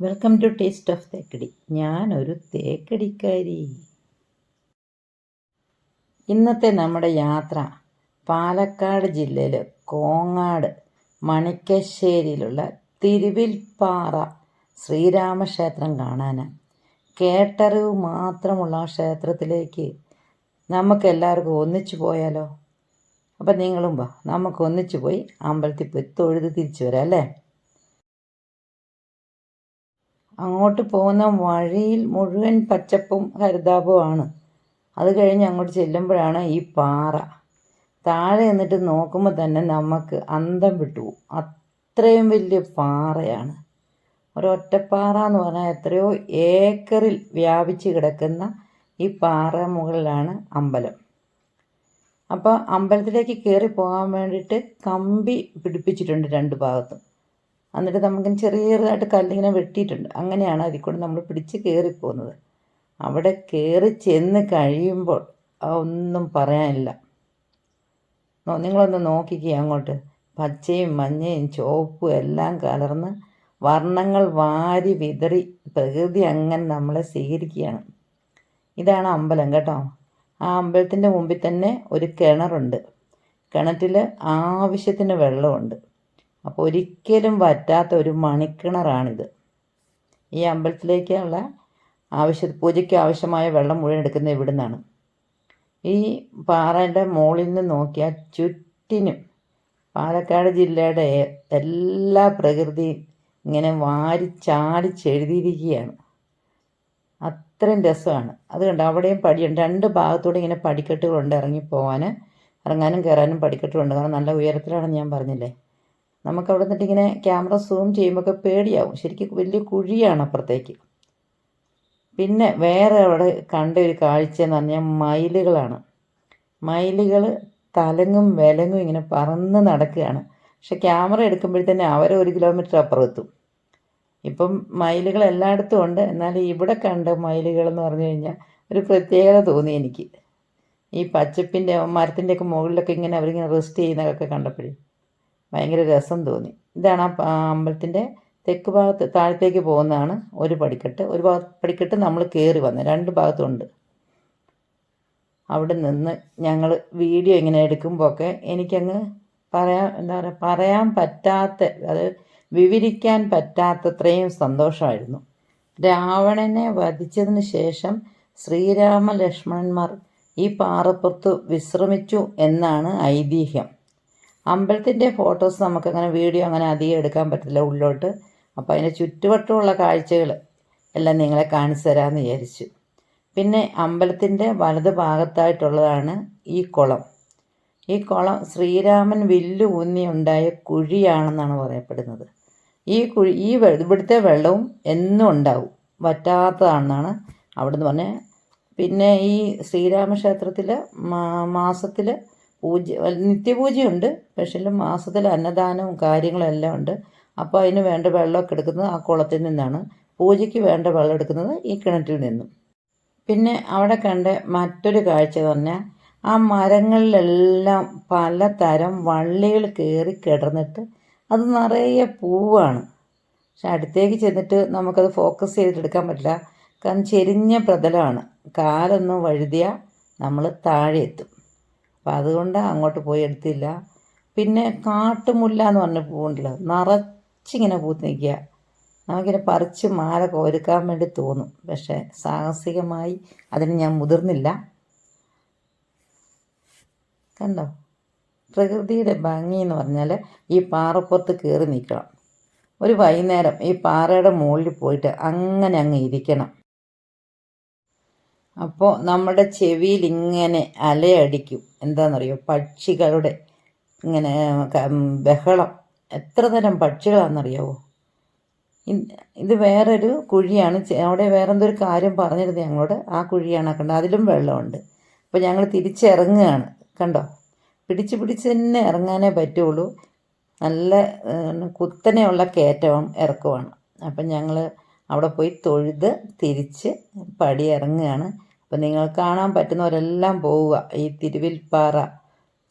Welcome to taste of Thekkady ഞാനൊരു തേക്കടിക്കാരി. ഇന്നത്തെ നമ്മുടെ യാത്ര പാലക്കാട് ജില്ലയിലെ കോങ്ങാട് മണിക്കശ്ശേരിയിലുള്ള തിരുവിൽപ്പാറ ശ്രീരാമക്ഷേത്രം കാണാനാണ് കേട്ടറിവ് മാത്രമുള്ള ആ ക്ഷേത്രത്തിലേക്ക് നമുക്കെല്ലാവർക്കും ഒന്നിച്ചു പോയാലോ? അപ്പം നിങ്ങളും വാ നമുക്ക് ഒന്നിച്ചു പോയി അമ്പലത്തിൽ പോയി തൊഴുത് തിരിച്ചു വരാം അല്ലേ? അങ്ങോട്ട് പോകുന്ന വഴിയിൽ മുഴുവൻ പച്ചപ്പും ഹരിതാപവുമാണ് അത് കഴിഞ്ഞ് അങ്ങോട്ട് ചെല്ലുമ്പോഴാണ് ഈ പാറ. താഴെ നിന്നിട്ട് നോക്കുമ്പോൾ തന്നെ നമുക്ക് അന്തം വിട്ടുപോകും അത്രയും വലിയ പാറയാണ്. ഒരൊറ്റപ്പാറ എന്ന് പറഞ്ഞാൽ എത്രയോ ഏക്കറിൽ വ്യാപിച്ച് കിടക്കുന്ന ഈ പാറ മുകളിലാണ് അമ്പലം. അപ്പോൾ അമ്പലത്തിലേക്ക് കയറി പോകാൻ വേണ്ടിയിട്ട് കമ്പി പിടിപ്പിച്ചിട്ടുണ്ട് രണ്ട് ഭാഗത്തും. എന്നിട്ട് നമുക്ക് ചെറിയ ചെറുതായിട്ട് കല്ലിങ്ങനെ വെട്ടിയിട്ടുണ്ട്. അങ്ങനെയാണ് അതിൽ കൂടെ നമ്മൾ പിടിച്ച് കയറിപ്പോകുന്നത് അവിടെ കയറി ചെന്ന് കഴിയുമ്പോൾ ഒന്നും പറയാനില്ല. നിങ്ങളൊന്ന് നോക്കിക്കുക അങ്ങോട്ട്. പച്ചയും മഞ്ഞയും ചുവപ്പും എല്ലാം കലർന്ന് വർണങ്ങൾ വാരി വിതറി പ്രകൃതി അങ്ങനെ നമ്മളെ സ്വീകരിക്കുകയാണ്. ഇതാണ് അമ്പലം കേട്ടോ. ആ അമ്പലത്തിന്റെ മുമ്പിൽ തന്നെ ഒരു കിണറുണ്ട്. കിണറ്റിൽ ആവശ്യത്തിന് വെള്ളമുണ്ട്. അപ്പോൾ ഒരിക്കലും വറ്റാത്ത ഒരു മണിക്കിണറാണിത്. ഈ അമ്പലത്തിലേക്കുള്ള ആവശ്യ പൂജയ്ക്ക് ആവശ്യമായ വെള്ളം മുഴുവൻ എടുക്കുന്നത് ഇവിടെ നിന്നാണ് ഈ പാറയുടെ മുകളിൽ നിന്ന് നോക്കിയാൽ ചുറ്റിനും പാലക്കാട് ജില്ലയുടെ എല്ലാ പ്രകൃതിയും ഇങ്ങനെ വാരി ചാടിച്ചെഴുതിയിരിക്കുകയാണ് അത്രയും രസമാണ്. അത് കണ്ട്? അവിടെയും പടിയുണ്ട്. രണ്ട് ഭാഗത്തൂടെ ഇങ്ങനെ പടിക്കെട്ടുകളുണ്ട് ഇറങ്ങി പോകാൻ ഇറങ്ങാനും കയറാനും പടിക്കെട്ടുകളുണ്ട്. കാരണം നല്ല ഉയരത്തിലാണെന്ന് ഞാൻ പറഞ്ഞില്ലേ? നമുക്ക് അവിടെ നിന്നിട്ട് ഇങ്ങനെ ക്യാമറ സൂം ചെയ്യുമ്പോൾ ഒക്കെ പേടിയാവും. ശരിക്കും വലിയ കുഴിയാണ് അപ്പുറത്തേക്ക്. പിന്നെ വേറെ അവിടെ കണ്ട ഒരു കാഴ്ച എന്ന് പറഞ്ഞാൽ മയിലുകളാണ്. മയിലുകൾ തലങ്ങും വിലങ്ങും ഇങ്ങനെ പറന്ന് നടക്കുകയാണ്. പക്ഷെ ക്യാമറ എടുക്കുമ്പോഴത്തന്നെ അവർ ഒരു കിലോമീറ്റർ അപ്പുറം എത്തും ഇപ്പം മയിലുകൾ എല്ലായിടത്തും ഉണ്ട്. എന്നാൽ ഇവിടെ കണ്ട മയിലുകൾ എന്ന് പറഞ്ഞു കഴിഞ്ഞാൽ ഒരു പ്രത്യേകത തോന്നി എനിക്ക്. ഈ പച്ചപ്പിന്റെ മരത്തിന്റെയൊക്കെ മുകളിലൊക്കെ ഇങ്ങനെ അവരിങ്ങനെ റെസ്റ്റ് ചെയ്യുന്നതൊക്കെ കണ്ടപ്പോഴേ. ഭയങ്കര രസം തോന്നി. ഇതാണ് ആ അമ്പലത്തിന്റെ തെക്ക് ഭാഗത്ത് താഴത്തേക്ക് പോകുന്നതാണ് ഒരു പടിക്കെട്ട്. ഒരു ഭാഗ പടിക്കെട്ട് നമ്മൾ കയറി വന്നത് രണ്ട് ഭാഗത്തുണ്ട്. അവിടെ നിന്ന് ഞങ്ങൾ വീഡിയോ ഇങ്ങനെ എടുക്കുമ്പോഴൊക്കെ എനിക്കങ്ങ് പറയാൻ എന്താ പറയുക പറയാൻ പറ്റാത്ത അത് വിവരിക്കാൻ പറ്റാത്തത്രയും സന്തോഷമായിരുന്നു. രാവണനെ വധിച്ചതിന് ശേഷം ശ്രീരാമ ലക്ഷ്മണന്മാർ ഈ പാറപ്പുറത്ത് വിശ്രമിച്ചു എന്നാണ് ഐതിഹ്യം. അമ്പലത്തിന്റെ ഫോട്ടോസ് നമുക്കങ്ങനെ വീഡിയോ അങ്ങനെ അധികം എടുക്കാൻ പറ്റില്ല ഉള്ളോട്ട് അപ്പോൾ അതിന്റെ ചുറ്റുവട്ടമുള്ള കാഴ്ചകൾ എല്ലാം നിങ്ങളെ കാണിച്ചു തരാമെന്ന് വിചാരിച്ചു. പിന്നെ അമ്പലത്തിന്റെ വലത് ഭാഗത്തായിട്ടുള്ളതാണ് ഈ കുളം. ഈ കുളം ശ്രീരാമൻ വില്ലു ഊന്നി ഉണ്ടായ കുഴിയാണെന്നാണ് പറയപ്പെടുന്നത്. ഈ കുഴി ഈ ഇവിടുത്തെ വെള്ളവും എന്നും ഉണ്ടാവും. വറ്റാത്തതാണെന്നാണ് അവിടുന്ന് പറഞ്ഞത് പിന്നെ ഈ ശ്രീരാമക്ഷേത്രത്തിൽ മാസത്തിൽ പൂജ നിത്യപൂജയുണ്ട് പക്ഷേ മാസത്തിൽ അന്നദാനവും കാര്യങ്ങളും എല്ലാം ഉണ്ട്. അപ്പോൾ അതിന് വേണ്ട വെള്ളമൊക്കെ എടുക്കുന്നത് ആ കുളത്തിൽ നിന്നാണ്. പൂജയ്ക്ക് വേണ്ട വെള്ളം എടുക്കുന്നത് ഈ കിണറ്റിൽ നിന്നും. പിന്നെ അവിടെ കണ്ട മറ്റൊരു കാഴ്ച പറഞ്ഞാൽ ആ മരങ്ങളിലെല്ലാം പലതരം വള്ളികൾ കയറി കിടന്നിട്ട് അത് നിറയെ പൂവാണ്. പക്ഷെ അടുത്തേക്ക് ചെന്നിട്ട് നമുക്കത് ഫോക്കസ് ചെയ്തിട്ടെടുക്കാൻ പറ്റില്ല. കാരണം ചെരിഞ്ഞ പ്രതലമാണ്. കാലൊന്നും വഴുതിയാൽ നമ്മൾ താഴെ എത്തും. അപ്പം അതുകൊണ്ട് അങ്ങോട്ട് പോയി എടുത്തില്ല. പിന്നെ കാട്ടുമുല്ല എന്ന് പറഞ്ഞ പൂവുണ്ടല്ലോ നിറച്ചിങ്ങനെ പൂത്ത് നിൽക്കുക. നമുക്കിങ്ങനെ പറിച്ച് മാല കോരുക്കാൻ വേണ്ടി തോന്നും. പക്ഷേ സാഹസികമായി അതിന് ഞാൻ മുതിർന്നില്ല. കണ്ടോ? പ്രകൃതിയുടെ ഭംഗി എന്ന് പറഞ്ഞാൽ ഈ പാറപ്പുറത്ത് കയറി നിൽക്കണം. ഒരു വൈകുന്നേരം ഈ പാറയുടെ മുകളിൽ പോയിട്ട് അങ്ങനെ അങ്ങ് ഇരിക്കണം. അപ്പോൾ നമ്മുടെ ചെവിയിൽ ഇങ്ങനെ അലയടിക്കും. എന്താണെന്നറിയോ പക്ഷികളുടെ ഇങ്ങനെ ബഹളം. എത്ര തരം പക്ഷികളാണെന്നറിയാവോ ഇത് വേറൊരു കുഴിയാണ്. അവിടെ വേറെന്തൊരു കാര്യം പറഞ്ഞിരുന്നു ഞങ്ങളോട്? ആ കുഴിയാണ് കണ്ടത്. അതിലും വെള്ളമുണ്ട്. അപ്പോൾ ഞങ്ങൾ തിരിച്ചിറങ്ങുകയാണ്. കണ്ടോ? പിടിച്ച് പിടിച്ച് തന്നെ ഇറങ്ങാനേ പറ്റുള്ളൂ. നല്ല കുത്തനെയുള്ള കയറ്റവും ഇറക്കമാണ് അപ്പം ഞങ്ങൾ അവിടെ പോയി തൊഴുത് തിരിച്ച് പടി ഇറങ്ങുകയാണ് അപ്പം നിങ്ങൾ കാണാൻ പറ്റുന്നവരെല്ലാം പോവുക. ഈ തിരുവിൽപ്പാറ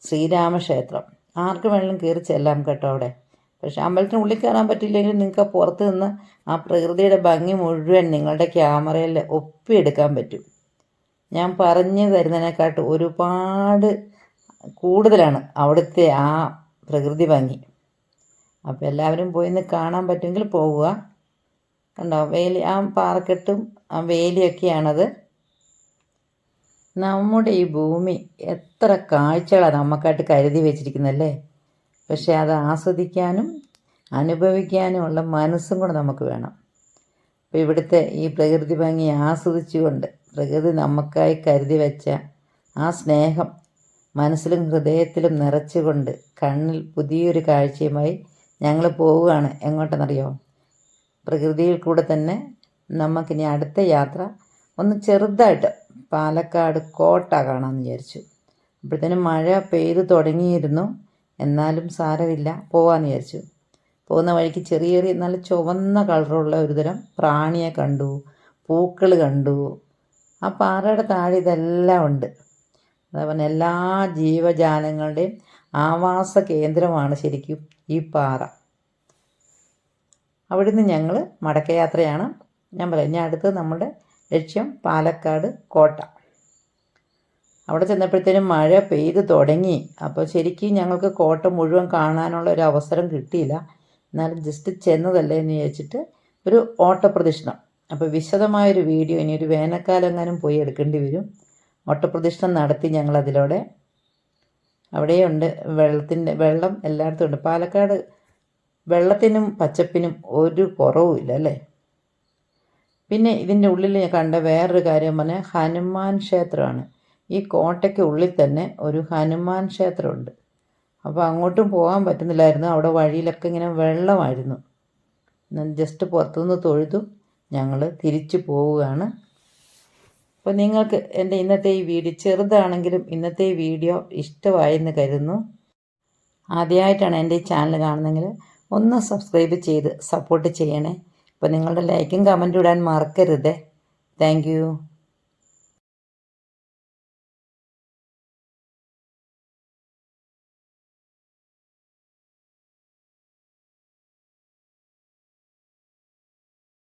ശ്രീരാമക്ഷേത്രം. ആർക്ക് വേണമെങ്കിലും കയറി ചെല്ലാം കേട്ടോ അവിടെ. പക്ഷേ പക്ഷെ അമ്പലത്തിനുള്ളിൽ കയറാൻ പറ്റില്ലെങ്കിൽ നിങ്ങൾക്ക് പുറത്ത് നിന്ന് ആ പ്രകൃതിയുടെ ഭംഗി മുഴുവൻ നിങ്ങളുടെ ക്യാമറയിൽ ഒപ്പിയെടുക്കാൻ പറ്റും. ഞാൻ പറഞ്ഞു തരുന്നതിനെക്കാട്ട് ഒരുപാട് കൂടുതലാണ് അവിടുത്തെ ആ പ്രകൃതി ഭംഗി. അപ്പോൾ എല്ലാവരും പോയി നിന്ന് കാണാൻ പറ്റുമെങ്കിൽ പോവുക. കണ്ടോ? വേലി ആ പാറക്കെട്ടും ആ വേലിയൊക്കെയാണത്. നമ്മുടെ ഈ ഭൂമി എത്ര കാഴ്ചകളാണ് നമുക്കായിട്ട് കരുതി വെച്ചിരിക്കുന്നല്ലേ? പക്ഷേ അത് ആസ്വദിക്കാനും അനുഭവിക്കാനുമുള്ള മനസ്സും കൂടെ നമുക്ക് വേണം. അപ്പോൾ ഇവിടുത്തെ ഈ പ്രകൃതി ഭംഗി ആസ്വദിച്ചുകൊണ്ട് പ്രകൃതി നമുക്കായി കരുതി വെച്ച ആ സ്നേഹം മനസ്സിലും ഹൃദയത്തിലും നിറച്ചുകൊണ്ട് കണ്ണിൽ പുതിയൊരു കാഴ്ചയുമായി ഞങ്ങൾ പോവുകയാണ്. എങ്ങോട്ടെന്നറിയോ? പ്രകൃതിയിൽ കൂടെ തന്നെ നമുക്കിനി അടുത്ത യാത്ര ഒന്ന് ചെറുതായിട്ട് പാലക്കാട് കോട്ട കാണാമെന്ന് വിചാരിച്ചു. അപ്പോഴത്തേനും മഴ പെയ്ത് തുടങ്ങിയിരുന്നു. എന്നാലും സാരമില്ല പോവാന്ന് വിചാരിച്ചു. പോകുന്ന വഴിക്ക് ചെറിയ ചെറിയ നല്ല ചുവന്ന കളറുള്ള ഒരുതരം പ്രാണിയെ കണ്ടു പൂക്കൾ കണ്ടു. ആ പാറയുടെ താഴെ ഇതെല്ലാം ഉണ്ട്. അതേപോലെ എല്ലാ ജീവജാലങ്ങളുടെയും ആവാസ കേന്ദ്രമാണ് ശരിക്കും ഈ പാറ. അവിടുന്ന് ഞങ്ങൾ മടക്കയാത്രയാണ്. ഞാൻ പറയാം ഞാൻ അടുത്ത് നമ്മുടെ ലക്ഷ്യം പാലക്കാട് കോട്ട. അവിടെ ചെന്നപ്പോഴത്തേനും മഴ പെയ്ത് തുടങ്ങി. അപ്പോൾ ശരിക്കും ഞങ്ങൾക്ക് കോട്ട മുഴുവൻ കാണാനുള്ള ഒരു അവസരം കിട്ടിയില്ല. എന്നാലും ജസ്റ്റ് ചെന്നതല്ലേ എന്ന് വിചാരിച്ചിട്ട് ഒരു ഓട്ടപ്രദക്ഷിണം. അപ്പോൾ വിശദമായൊരു വീഡിയോ ഇനി ഒരു വേനൽക്കാലം എങ്ങാനും പോയി എടുക്കേണ്ടി വരും. ഓട്ടപ്രദക്ഷിണം നടത്തി ഞങ്ങൾ അതിലൂടെ അവിടെയുണ്ട് വെള്ളത്തിന്റെ വെള്ളം എല്ലായിടത്തും ഉണ്ട്. പാലക്കാട് വെള്ളത്തിനും പച്ചപ്പിനും ഒരു കുറവുമില്ല അല്ലേ? പിന്നെ ഇതിന്റെ ഉള്ളിൽ കണ്ട വേറൊരു കാര്യം പറഞ്ഞാൽ ഹനുമാൻ ക്ഷേത്രമാണ്. ഈ കോട്ടയ്ക്ക് ഉള്ളിൽ തന്നെ ഒരു ഹനുമാൻ ക്ഷേത്രമുണ്ട്. അപ്പോൾ അങ്ങോട്ടും പോകാൻ പറ്റുന്നില്ലായിരുന്നു. അവിടെ വഴിയിലൊക്കെ ഇങ്ങനെ വെള്ളമായിരുന്നു. ജസ്റ്റ് പുറത്തുനിന്ന് തൊഴുതു. ഞങ്ങൾ തിരിച്ചു പോവുകയാണ്. അപ്പോൾ നിങ്ങൾക്ക് എന്റെ ഇന്നത്തെ ഈ വീഡിയോ ചെറുതാണെങ്കിലും ഇന്നത്തെ ഈ വീഡിയോ ഇഷ്ടമായെന്ന് കരുതുന്നു. ആദ്യമായിട്ടാണ് എന്റെ ഈ ചാനൽ കാണുന്നതെങ്കിൽ ഒന്ന് സബ്സ്ക്രൈബ് ചെയ്ത് സപ്പോർട്ട് ചെയ്യണേ. അപ്പോൾ നിങ്ങളുടെ ലൈക്കും കമന്റും ഇടാൻ മറക്കരുത്. താങ്ക്